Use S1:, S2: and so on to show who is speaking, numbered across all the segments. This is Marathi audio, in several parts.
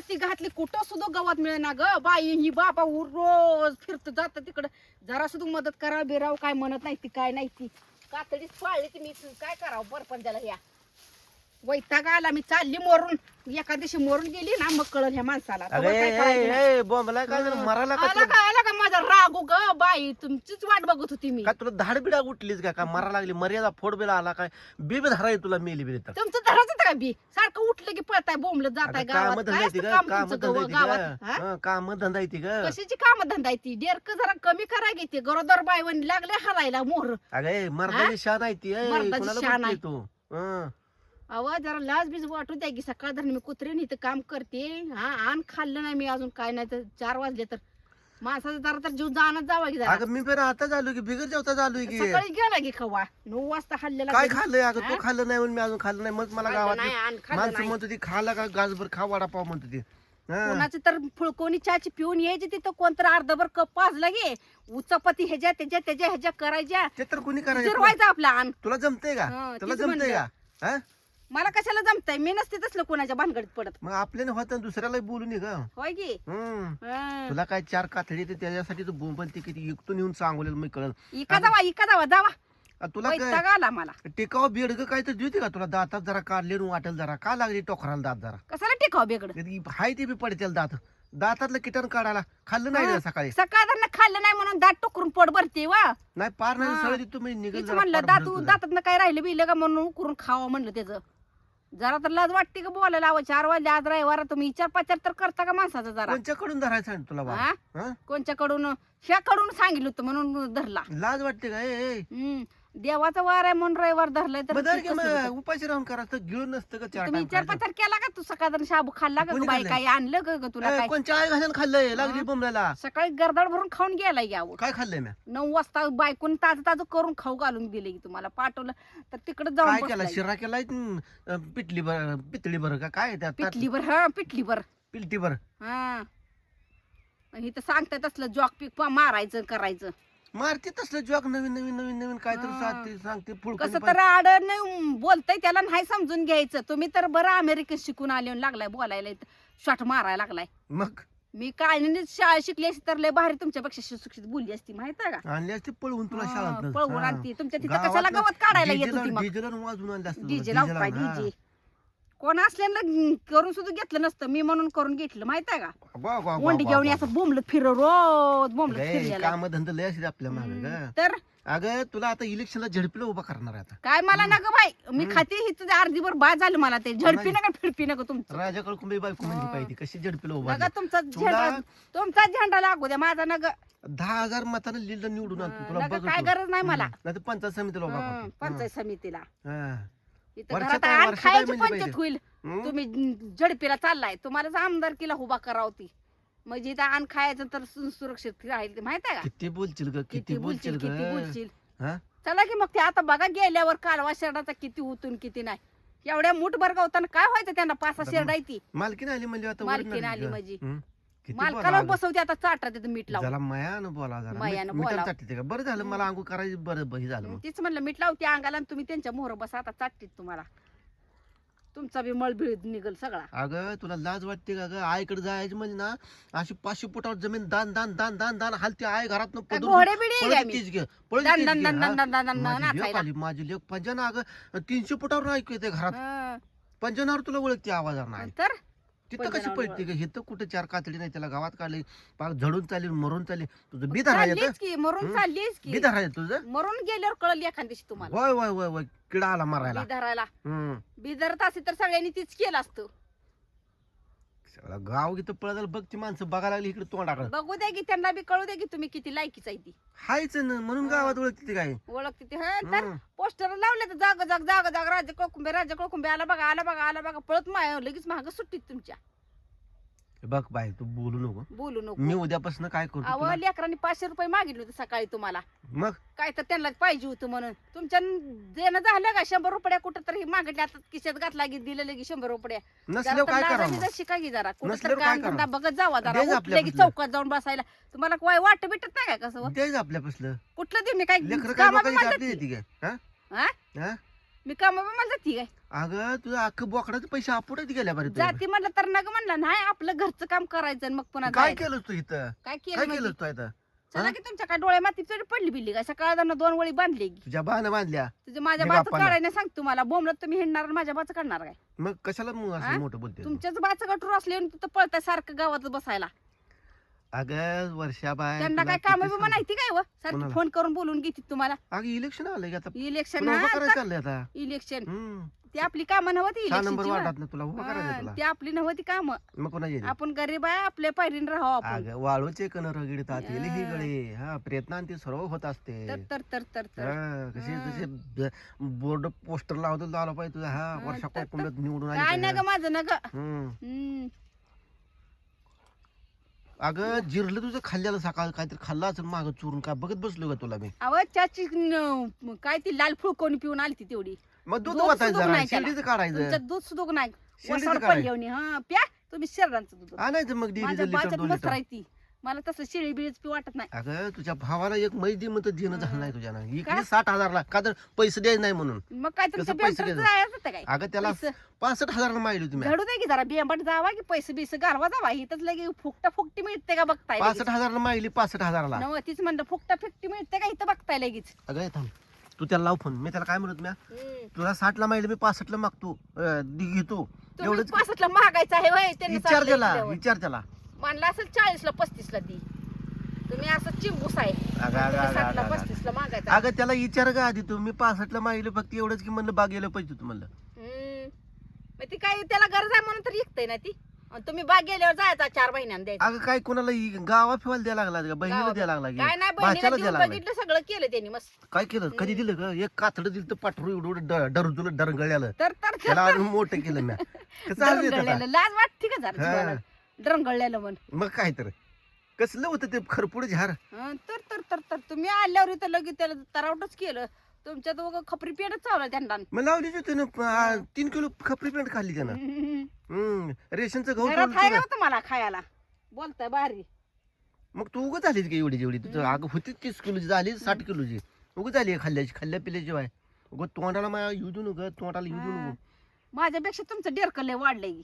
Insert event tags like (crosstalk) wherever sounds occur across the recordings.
S1: ती घातली कुठं सुद्धा गवत मिळेना ग. बाई ही बाबा रोज फिरत जात तिकडं. जरा सुद्धा मदत करा बिराव काय म्हणत नाही ती काय नाही ती. कातडीच पाळली ती मी काय करावं? बरं त्याला ह्या वैताग आला मी चालली मरून. एका दिवशी मरून गेली ना मग कळल ह्या माणसाला.
S2: अरे
S1: काय कळायचं नाही.
S2: ए, बॉम्बला काय झालं? मरायला का
S1: आला
S2: तुला
S1: का आला का माझा रागू ग बाई तुमचीच वाट बघत होती मी.
S2: काय तुला धाड बिडा उठलीच का काय मरा लागली? मर्यादा फोड बिला आला काय? बी बी धरा तुला मेली बिली तर.
S1: तुमचं धराच का बी? सारखं उठलं की पळताय बोंबलत जाताय
S2: काम
S1: गावात.
S2: धंदा
S1: काय
S2: येते
S1: असतं
S2: ग
S1: काम
S2: काम
S1: तुमचं
S2: धंदा
S1: गव-
S2: येते
S1: गावात? हा?
S2: ग काम धंदा येते ग.
S1: कशाची काम धंदा ती डेरक जरा कमी करा घेते गरोदर बायवणी लागले हरायला मोहर
S2: अगे मर्दाची शान आहे ती ए,
S1: मर्दाची
S2: कोणाला
S1: शान आहे.
S2: तू? हं.
S1: अव जरा लाज बीज वाटू द्या की सकाळ धरण मी कुत्रीने इथं काम करते. हा आण खाल्लं नाही मी अजून काय नाही तर चार वाजले तर. माणसाचा जरा तर जीव जाणच जावा की जरा.
S2: अगं मी पण आता झालो की बिगर जेवता झालोय की.
S1: सकाळी गेला की खवा. नऊ वाजता हल्लेला
S2: काय खाल्लंय? अगं तू? खाल्लं नाही म्हणून मी अजून खाल्लं नाही. मग मला
S1: खाल्लं
S2: गावात
S1: नाही, आण खाल्लं
S2: माणसं
S1: नाही.
S2: म्हणतो ती खाला का गाजभर खा वडापाव म्हणतो ती हं.
S1: कोणाची तर फुळकोणी चहाची पिऊन यायची तिथं कोणतर अर्धभर कप पाजला गे उचापती ह्याच्या त्याच्या त्याच्या ह्याच्या करायच्या.
S2: ते तर कोणी करायचं?
S1: जिरवायचं आपला आण.
S2: तुला जमतंय का?
S1: हं,
S2: तुला
S1: तीच
S2: जमतंय
S1: म्हणलं.
S2: का? हा?
S1: मला कशाला जमतंय? मी नसते तसलं कोणाच्या भानगडीत पडत.
S2: मग आपल्याने होतं दुसऱ्याला बोलून ये ग.
S1: होय की?
S2: हम्म.
S1: हं.
S2: तुला काय चार कातडी ते त्याच्यासाठी तू बोंबल ते किती इकतून येऊन सांगवलेलं मी कळलं.
S1: इका जावा इका जावा जावा.
S2: आ, तुला काय?
S1: आला मला.
S2: टिकाव बेडग काय तर देते का तुला? दातात जरा काढले वाटेल जरा. का लागली टोकराला दात जरा?
S1: कशाला टिकाव बेगड?
S2: कधी हाय ते बी पडतील दात. दातातलं किटन काढायला. खाल्लं नाही ना सकाळी.
S1: सकाळ खाल्लं नाही म्हणून दात टोकरून पोट भरते वा.
S2: नाही पार नाही
S1: हा.
S2: सगळं तुम्ही निघेल
S1: तीच म्हणलं दात दातात काय राहिलं बिलं का म्हणून उकरून खावं म्हणलं त्याचं. जरा तर लाज वाटते का बोलायला? अहो चार वाजले आज रविवार तुम्ही विचार पाचार तर करता का माणसाचा जरा?
S2: कोणच्याकडून धरायचं आहे तुला बा?
S1: हा?
S2: हा?
S1: कोणच्याकडून? ह्याकडून सांगितलं होतं म्हणून धरला.
S2: लाज वाटते का? ए, ए.
S1: हम्म. देवाचा वार आहे म्हणून रविवार धरलाय तर
S2: की मग,
S1: होतं?
S2: उपाशी राहून करा तर घेऊन नसतं का चार
S1: तुम्ही विचार? पाचार केला का तू सकाळ शाबू खाल्ला का
S2: कोणी
S1: बाई
S2: खाल्लंय?
S1: काय आणलं का ग तुला
S2: ए,
S1: काय?
S2: कोणच्या आई घालून खाल्लंय? लागली? बोंबल्याला.
S1: सकाळी गर्दाड भरून खाऊन गेला यावं
S2: काय खाल्लंय मी
S1: नऊ वाजता बायकोन ताजं ताजं करून खाऊ घालून दिले की तुम्हाला. पाठवलं तर तिकडे जाऊन
S2: काय केला?
S1: बसलाय.
S2: शिरा केलाय अं, पिटली बर पितळी बर का? काय आहे त्यात?
S1: पिटली बर हा पिटली बर
S2: पिलटी बर
S1: हा. इथं सांगतात असलं जॉक पिक मारायचं करायचं.
S2: मारते तसलं जॉक नवीन नवीन नवीन नवीन काय तर
S1: हा.
S2: सांगते सांगते
S1: कसं तर आड नाही बोलतय त्याला नाही समजून घ्यायचं. तुम्ही तर बरं अमेरिकेत शिकून आले आणि लागलाय बोलायला शॉट मारायला लागलाय.
S2: मग?
S1: मी काय नाही शाळा शिकली असती तर लय भारी तुमच्यापेक्षा सुशिक्षित बोलली असती माहीत आहे का?
S2: आणली असते पळवून तुला
S1: हा,
S2: शाळात
S1: पळवून आणती. तुमच्या तिथं कशाला गवत काढायला येत होती मग?
S2: डिझेल वाजवून आणले असते
S1: डीजे लाव काय डीजे कोण असल्यानं करून सुद्धा घेतलं नसतं. मी म्हणून करून घेतलं. माहीत आहे का? वंडी घेऊन असं बोंबलत फिर रोज बोंबलत फिरलेला
S2: काम धंदा लय असते आपल्या मागे ग.
S1: तर?
S2: अगं तुला आता इलेक्शनला झडपीला उभा करणार आहे आता.
S1: काय मला ना ग बाई. मी खाते ही तुझ्या अर्धीभर बाद झालं मला ते. झडपी नका फिरपी नका तुमचं.
S2: राजाकडे कुंभी बायको म्हणजे
S1: हा.
S2: पाहिजे कशी झडपीला उभा
S1: नका तुमचा झेंडा तुमचा झेंडा लागू द्या माझा नग
S2: दहा हजार मतानं लिहिलं निवडून आणतो तुला
S1: नका
S2: बघ
S1: काय गरज नाही मला.
S2: नाही पंचायत समितीला उभा
S1: हं, पंचायत समितीला.
S2: हा.
S1: इथं
S2: वर्षात
S1: घरात
S2: आहे,
S1: आण
S2: वर्षात आहे
S1: खायची
S2: म्हणजे
S1: पंचायत
S2: पाहिजे.
S1: होईल
S2: हं?
S1: तुम्ही झडपीला चाललाय तुम्हालाच आमदारकीला उभा करावती म्हणजे इथं आण खायचं तर सु- सुरक्षित राहील माहीत आहे का
S2: किती बोलशील ग
S1: किती
S2: किती
S1: बोलशील
S2: बोलशील
S1: किती
S2: ग
S1: बोलशील
S2: हा?
S1: चला की मग ते आता बघा गेल्यावर कालवा शेरडाचा किती होतून किती नाही एवढ्या मुठभर गवताना काय व्हायचं त्यांना पाच सहा शेरडा आहे ती
S2: मालकीन आली म्हणजे आता
S1: मालकीण
S2: वरणार
S1: आली
S2: ग.
S1: म्हणजे.
S2: हं? किती
S1: मालकाला बसवते आता चाटा तिथं मीठ लावून.
S2: जरा मयानं बोला जरा.
S1: मयानं
S2: मीठ- मिठानं
S1: बोलावं.
S2: चाटते का? बरं झालं मला अंगू करायची बरं हे झालं मग.
S1: तीच म्हणलं मीठ लावते अंगाला आणि तुम्ही त्यांच्या मोहर बसा आता चाटतीत तुम्हाला. तुमचा बी मळबिळ निघल सगळा.
S2: अगं तुला लाज वाटते का ग? आईकडे जायची म्हणजे ना अशी पाचशे फुटावर जमीन दान दान दान दान दान हालते आई घरात
S1: काय घोडे बिडे काय मी दन दन दन दन दन दन दन नाचायला.
S2: माझी लेख. पंजाना अगं तीनशे फुटावर ऐकू येते घरात.
S1: हं.
S2: पंजानावर तुला ओळखते आवाज नाही
S1: तर?
S2: तिथं कशी पडते ग? हिथं कुठे चार कातडी नाही त्याला गावात काढले पाक झडून चालेल मरून चालेल. तुझं बी धरायचं
S1: चाललीच की मरून? चाललीच की.
S2: तुझं?
S1: मरून गेल्यावर कळल एखाद दिवशी तुम्हाला.
S2: वय वय वय वय. किडा आला मारायला.
S1: बी धरायला.
S2: हम्म
S1: बी धरत असेल तर सगळ्यांनी तीच केलं असतं.
S2: सगळं गाव इथं पळायला बघ ती माणसं बघायला लागली इकडे तोंडाकडे
S1: बघू द्या की त्यांना बी कळू द्या की तुम्ही किती लायकीच आहे ती
S2: हायच ना म्हणून. गावात ओळखते काय
S1: ओळखते ते हं, तर. पोस्टर लावले तर जाग जाग जाग जाग राजा कोळकुंबे राजा कोळकुंबे आला बघा आला बघा आला बघा पळत माय लगेच महाग सुट्टीत तुमच्या
S2: बघ बाय तू बोलू नको.
S1: बोलू
S2: मी
S1: नको
S2: उद्यापासून काय करतो
S1: अहो
S2: तुला?
S1: लेकरांनी पाचशे रुपये मागितले होते सकाळी तुम्हाला.
S2: मग?
S1: काय तर त्यांना पाहिजे होतं म्हणून. तुमच्या देणं झालं का? शंभर रुपया कुठं तरी मागितल्या आता खिशात घातला की दिलेलं की शंभर रुपया.
S2: नसल्यावर काय करावं? मग?
S1: शिका की जरा. कुठं
S2: नसल्यावर काय
S1: काम धंदा बघत जावा जरा. उठले की चौकात जाऊन बसायला. तुम्हाला काय वाट भेटत नाही काय कसं
S2: द्यायचं आपल्या पसलं
S1: कुठलं दे मी काय
S2: लेकर काय लोकांची
S1: मला
S2: आपली
S1: जाती.
S2: येते काय? हा?
S1: हा?
S2: हा?
S1: मी कामा मला जाती काय?
S2: अगं तुझं अख्खं बोकडाचे पैसे आपटत गेल्या बरे
S1: जाती म्हणलं तर नग म्हणलं नाही आपलं घरचं काम करायचं आणि मग पुन्हा
S2: काय
S1: जायचं.
S2: केलं तू इथं
S1: काय केलं
S2: काय
S1: म्हणजे?
S2: केलं तू इथं
S1: चला
S2: हा?
S1: की तुमच्या काय डोळ्या माती तरी पडली बिल्ली काय सकाळ दोन वळी बांधली की
S2: तुझ्या बाण बांधल्या
S1: तुझ्या माझ्या
S2: मी
S1: बाच
S2: बापाला.
S1: काढायला सांग तुम्हाला बोंबलत तुम्ही हिंडणार आणि माझ्या बाच काढणार काय
S2: मग कशाला मग
S1: हा?
S2: असं मोठं बोलते तू?
S1: तुमच्याच बाच गटूर असले आणि तिथं पळताय सारखं गावात बसायला
S2: अगं वर्षाबाई
S1: त्यांना
S2: तुला
S1: काय काम
S2: किती सांगू?
S1: माहिती काय व सारखी
S2: कोणाला?
S1: फोन करून बोलून घेते तुम्हाला.
S2: अगं इलेक्शन आलंय की आता.
S1: इलेक्शन
S2: तुला उभं करायचं चाललंय आता.
S1: इलेक्शन
S2: हम्म.
S1: ती आपली कामं नव्हती
S2: सहा नंबर
S1: इलेक्शनची
S2: ना तुला उभं करायचं तुला.
S1: ती आपली नव्हती काम.
S2: मग कोणा येईल
S1: आपण गरीब आहे आपल्या पायरीन राहावं आपण.
S2: अगं वाळूचे कण रगडीत आत येले ही.
S1: हा.
S2: गळे हा प्रयत्नांती सर्व होत असते.
S1: तर तर तर तर
S2: हा. जसे बोर्ड पोस्टर लावतो लावला पाहिजे तुझा. हा वर्षा कोकुंडात निवडून
S1: काय
S2: आली
S1: ना ग माझं ना ग. हम्म.
S2: अगं जिरलं तुझं खाल्ल्याला सकाळ काहीतरी खाल्लं असेल मागं चुरून काय बघत बसलो का तुला मी?
S1: अहो चाची न- काय ती लाल फुळकोणी पिऊन आली ती तेवढी?
S2: मग दूध
S1: दूध
S2: वाचायचं
S1: सुद्धा
S2: जरा
S1: नाही त्याला.
S2: शिर्डीचं काढायचं.
S1: तुमचं दूध सुद्धा नाही.
S2: शिर्डीचं
S1: वसाड पडली हा प्या तुम्ही शरीरांचं दूध.
S2: आणायचं मग
S1: माझ्या
S2: लिटर
S1: बाच्यात
S2: दोन
S1: मस्त
S2: लिटर.
S1: राहती. मला तसं शिळी बिळीच पी वाटत नाही.
S2: अगं तुझ्या भावाला एक मैदी म्हणत देणं झालं नाही तुझ्या? इकडे साठ हजारला. का तर पैसे द्यायचे नाही म्हणून.
S1: मग काय तुमच्या
S2: कसं पैसे द्यायचं?
S1: जायचं होतं काय?
S2: अगं त्याला
S1: पैसे.
S2: पासष्ट हजारला माहिली तुम्ही
S1: घडू दे की जरा बियांबाट जावा की पैसे बिसे गारवा जावा. इथंच लगे फुकटा फुकटी मिळते का बघताय.
S2: पासष्ट हजारला माहिली पासष्ट हजारला.
S1: नव तीच म्हणलं फुकटा फिकटी मिळते का इथं बघताय लगेच?
S2: अगं हे थांब. तू त्याला लाव फोन. मी त्याला काय म्हणत मी. तुला साठला माहिली मी पासष्टला मागतो. अं, दि- घेतो.
S1: तुम्ही
S2: एवढंच
S1: पासष्टला महागायचं आहे होय त्यांनी
S2: विचार
S1: सांगितलं
S2: त्याला. विचार त्याला.
S1: म्हणलं असेल चाळीसला पस्तीसला ती. तुम्ही असं चिंबूस आहे.
S2: अगं, अगं,
S1: तुम्ही. पस्तीसला मागायचं.
S2: अगं त्याला विचार का आधी तू मी पासष्टला मागितलं फक्त एवढंच की म्हणलं बाग गेलं पाहिजे तू म्हणलं.
S1: हम्म. मग ती काय त्याला गरज आहे म्हणून तर विकतय ना ती. आणि तुम्ही बाग गेल्यावर जायचा चार द्यायचा.
S2: अगं काय कोणाला गावा फिवायला द्यायला लागला का बहिणीला. द्यायला लागला
S1: काय
S2: की
S1: नाही बहिणीला
S2: भाच्याला
S1: देऊन
S2: द्यायला लागला.
S1: बघितलं सगळं केलं त्यांनी मस्त.
S2: काय केलं? कधी दिलं ग? एक कातड दिलं तर पाठरू एवढं एवढं डरजुलं डरगळ्यालं.
S1: तर तर
S2: त्याला अजून मोठं केलं मी (laughs) कसं आज येतं
S1: डरंगळलेलं लाज वाटते का जरा
S2: हा.
S1: जीवाला? डरंगळलेलं म्हण.
S2: मग काय तर? कसलं होतं ते खरपूड झार?
S1: हं, तर तर तर तर. तुम्ही आल्यावर इथं लगेच त्याला तरावटच केलं. तुमच्या दोघं खपरी पेटच चावलं त्यांना.
S2: मग लावली होती प- आ, तीन किलो खपरी पेंट खाल्ली त्यानं.
S1: हम्म. (laughs)
S2: हम्म रेशनचं गहू
S1: आहे
S2: तुला.
S1: का तुम्हाला खायला. बोलताय भारी
S2: मग तू उगं झालीस का एवढी जेवढी? तुझं
S1: हम्म.
S2: अगं होती तीस किलोची झाली साठ किलोची. उगं झाली खाल्ल्याची खाल्ल्या पिल्याची बाय उगं तोंडाला माझ्या येऊ देऊ नको तोंडाला येऊ देऊ
S1: हा.
S2: नको
S1: माझ्यापेक्षा तुमचं डेरकं लय वाढलंय.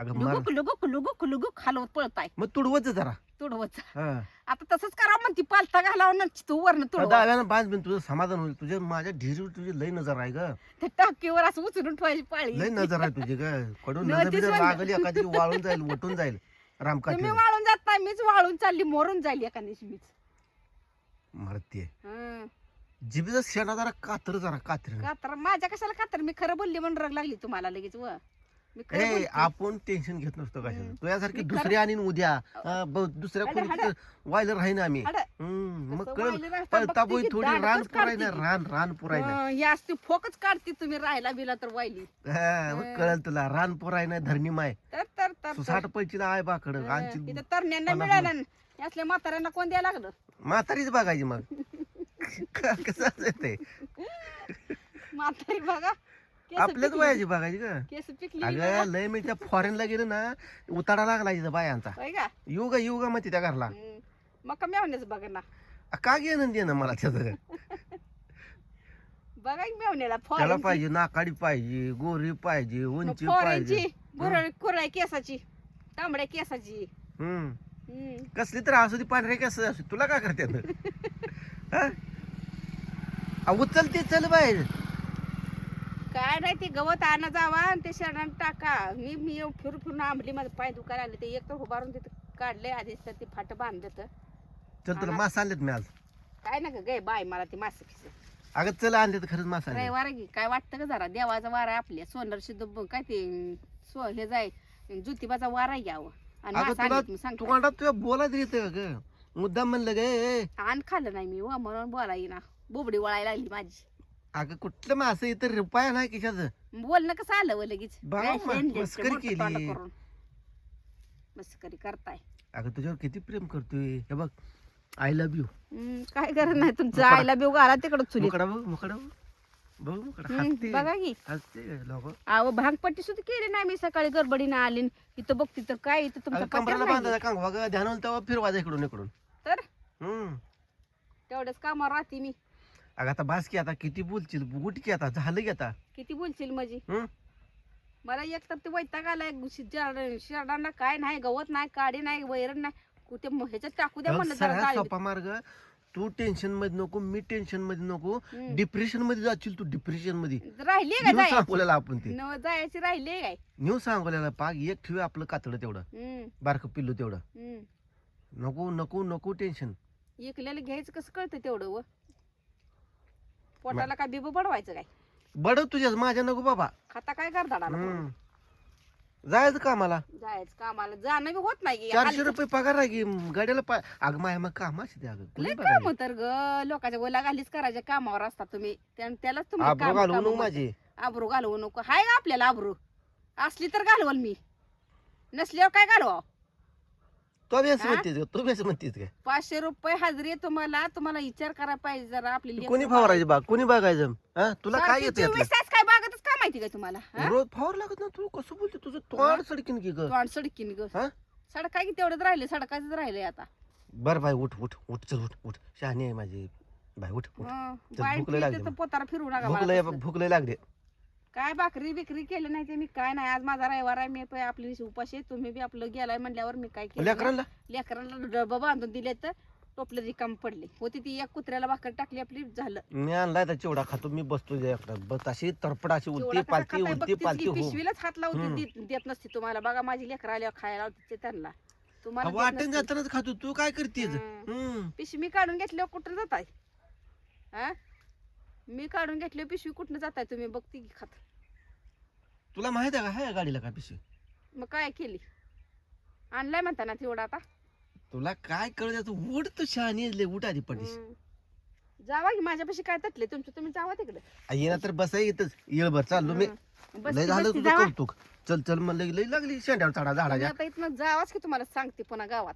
S2: अगं मार
S1: लुगुक लुगुक लुगुक लुगुक पळताय.
S2: मग तुडवत जा जरा.
S1: तुडवत
S2: हा.
S1: आता तसंच करा म्हणती पालता घालावं ना तू वरनं तुडवा.
S2: दाव्यानं बाज बिन तुझं समाधान होईल. तुझ्या माझ्या ढिरीवर तुझी लय नजर आहे ग.
S1: त्या टाकीवर असं उचलून ठेवायची पाळी.
S2: लय नजर आहे तुझी ग. कडून नजर बिजर. लागली एखादी वाळून जाईल वटून जाईल. रामकाठी.
S1: तुम्ही वाळून जात नाही मीच वाळून चालली मोरून जाईल एका दिवशी मीच.
S2: मरते
S1: हं.
S2: जिबीचा शेणा जरा कातर जरा कातर
S1: का तर माझ्या कशाला का तर मी खरं बोलली म्हणून रग लागली तुम्हाला लगेच व. बोलते.
S2: आपण टेन्शन घेत नसतो कशाचं. तुझ्यासारखी दुसरी आणि उद्या. अं, ब- दुसऱ्या कोणी
S1: हाड.
S2: वायलर राहीन आम्ही.
S1: हाड.
S2: हम्म, मग
S1: तसं
S2: कळ
S1: वाहिलं राहता
S2: पळता
S1: बघते
S2: बोई थोडी रान पुराय ना
S1: काढते ती.
S2: रान रान पुराय ना
S1: हं, ही असती फोकच काढते तुम्ही राहायला बिला तर वाहिली
S2: हा, मग कळल तुला रान पुराय ना धरणी माय.
S1: तर तर तर
S2: पैकीला आहे बाकड
S1: हं,
S2: आणखी
S1: इथं तरण्यांना
S2: पन्नास
S1: मिळालं ना. यातल्या म्हाताऱ्यांना कोण द्यायला लागलं?
S2: म्हातारीच बघायची मग. (laughs) क- कसं असं ते?
S1: म्हातारी बघा.
S2: आपल्याच. वयाची बघायची का
S1: केस पिकली
S2: अगं लय मी त्या फॉरेनला गेलो ना उतारा लागला इथं बायांचा.
S1: होय का?
S2: येऊ का येऊ का मग त्या घरला.
S1: मग कमी होण्याच बघा ना.
S2: आ, का घेणं देणं मला त्याचं?
S1: बघा की मेवण्याला
S2: त्याला
S1: फॉरेनची
S2: पाहिजे नाकाडी पाहिजे गोरी पाहिजे उंची पाहिजे.
S1: फॉरेनची बुरळ कुरळ्या केसाची तांबड्या केसाची.
S2: हम्म.
S1: हं.
S2: कसली तर असू ती पांढऱ्या कसं असू तुला काय करते (laughs) उचलते चल बाहेर.
S1: काय नाही ते गवत आणा जावा आणि ते शेणात टाका. मी मी येऊन फिरून फिरून आंबली माझं पाय दुखायला आले ते एक तर उभारून तिथं काढले आधीच तर ते फाट बांधत
S2: चल तुला मास आणलेत मी आज.
S1: काय ना ग बाय मला ते मासे
S2: अगं चल आणले तर खरंच मास आणले
S1: रविवार की काय वाटतं का जरा? देवाचा वार आहे आपल्या. सोनर शुद्ध ब- काय ते सो हे जाय ज्योतिबाचा वार आहे घ्यावं आणि
S2: अगं
S1: मासा
S2: तुला
S1: आणलीत मी सांगते
S2: तुझ्या येतं ग. मुद्दाम म्हणलं ग
S1: आण खाल्लं नाही मी व म्हणून बोला ना बोबडी वळायला लागली माझी.
S2: अगं कुठलं मास इथं रुपया नाही किशाचं
S1: बोलणं कसं आलं व लगेच?
S2: बघा
S1: काय
S2: मग,
S1: शेणले ते
S2: मस्करी
S1: मोठं
S2: केली.
S1: तोंड करून. मस्करी करताय.
S2: अगं तुझ्यावर किती प्रेम करतोय. हे बघ आय लव्ह यू
S1: हम्म, काय करत नाही तुमचं.
S2: मुकडा.
S1: आईला बिव घाला तिकडं चुलीत.
S2: मुकडा बघ मुकडा बघ. बघ मुकडा.
S1: हम्म,
S2: हसते
S1: बघा की.
S2: हसते लोक.
S1: अहो भांगपट्टी सुद्धा केली नाही मी. सकाळी गडबडीनं आली न इथं बघते तर काय इथं तुमचा
S2: कमराला बांधायचा कांगवा ग ध्यानाला तेव्हा फिरवायचा इकडून इकडून.
S1: तर?
S2: हम्म.
S1: तेवढ्याच कामावर राहते मी.
S2: अगं आता बास की आता किती बोलशील? उठ की आता झालं की आता.
S1: किती बोलशील माझी
S2: हं?
S1: मला एक तर ते वैताग आलाय शेरडांना काय नाही गवत नाही काडी नाही वैरण नाही. कुठे म- ह्याच्यात टाकू द्या
S2: बघ,
S1: म्हणलं जरा
S2: सगळ्यात
S1: डाळीत.
S2: सोपा मार्ग तू टेन्शनमध्ये नको मी टेन्शनमध्ये नको. डिप्रेशनमध्ये जाशील तू डिप्रेशनमध्ये.
S1: राहिली काय जायची?
S2: आपण ते.
S1: न जायची राहिली काय?
S2: नेऊ सांगोल्याला पाग एक ठेवूया आपलं कातड तेवढं.
S1: हम्म,
S2: बारक पिल्लू तेवढं.
S1: हम्म.
S2: नको नको नको टेन्शन
S1: एकल्याला घ्यायचं कसं कळतं तेवढं व? पोटाला काय बिब बडवायचं काय?
S2: बड तुझ्याच माझ्या नको बाबा.
S1: खाता काय करता
S2: हम्म. जायचं कामाला.
S1: जायचं कामाला. जाणं बी होत नाही की.
S2: चारशे रुपये पगार आहे की गाड्याला पा अग माय मग काम असते अगं.
S1: लय
S2: कोणी
S1: काम
S2: बघायला?
S1: तर ग. लोकांच्या गोला घालीच करायच्या कामावर असता तुम्ही. त्या- त्यालाच तुम्ही
S2: आबरू
S1: काम-
S2: घालवू नको
S1: म्हणता.
S2: माझी.
S1: आबरू घालवू नको. हाय का आपल्याला आबरू. असली तर घालवल मी. नसल्यावर काय घालवा
S2: तो? म्हणतेस का? तू म्हणतेस काय
S1: पाचशे रुपये हजरी आहे तुम्हाला तुम्हाला विचार करायला पाहिजे जरा आपली लेकरं
S2: कोणी
S1: बाळं.
S2: फवारायची बाग कोणी बघायचं हा तुला काय
S1: सारखी
S2: येतं यातलं?
S1: चोवीस तास काय बागतच काय माहिती काय तुम्हाला हा?
S2: रोज फवार लागत ना तू कसं बोलते तुझं तोंड सडकीन की ग
S1: तोंड सडकीन ग
S2: हा?
S1: सडका की तेवढंच राहिले सडकाच राहिले आता
S2: बर बाय उठ उठ उठ चल उठ उठ शहाणी आहे माझी बाय उठ उठ
S1: हं,
S2: लागली.
S1: पोतारा फिरू नका
S2: भूक
S1: मला
S2: लय
S1: तसलं.
S2: भूक लय लागली
S1: काय भाकरी बिकरी केलं नाही ते मी काय नाही. आज माझा रविवार आहे मी पण आपली उपाशी आहे. तुम्ही बी आपलं गेलाय म्हणल्यावर मी काय केलं नाही.
S2: लेकरांना
S1: लेकरांना डबा बांधून दिले तर टोपलं रिकाम पडले. होती ती एक कुत्र्याला भाकर टाकली आपली झालं.
S2: मी आणलाय त्या चिवडा खातो मी बसतो एकटा. बस अशी तरपड अशी उलटी
S1: कसा
S2: पालती
S1: खाताय?
S2: उलटी पालती
S1: की,
S2: हो.
S1: पिशवीलाच हात लावते
S2: हम्म.
S1: देत देत नसते तुम्हाला. बघा माझी लेकर आल्यावर खायला लावते ते त्यांना. तुम्हाला देत
S2: वाटण
S1: नसते.
S2: जातानाच खातो. तू काय करतेस. हम्म.
S1: पिशवी काढून घेतल्यावर कुठं जाताय? हा मी काढून घेतली पिशवी कुठनं जाताय तुम्ही? बघते की खात.
S2: तुला माहीत आहे का? हाय गाडीला का पिशवी?
S1: मग काय केली? आणलाय म्हणता ना तेवढा आता.
S2: तुला काय कळत उठ तू शहाणी लय उठ आधी पडीस
S1: हम्म. जावा की माझ्यापाशी काय तटले? तुमचं तुम्ही जावा तिकडे.
S2: ये ना तर बसाय येतच येळभर चाललो मी. लय झालं तुझं कौतुक. चल चल म्हणलं की लय लागली शेंड्यावर चढा झाडाच्या.
S1: जावाच की तुम्हाला सांगते पुन्हा गावात.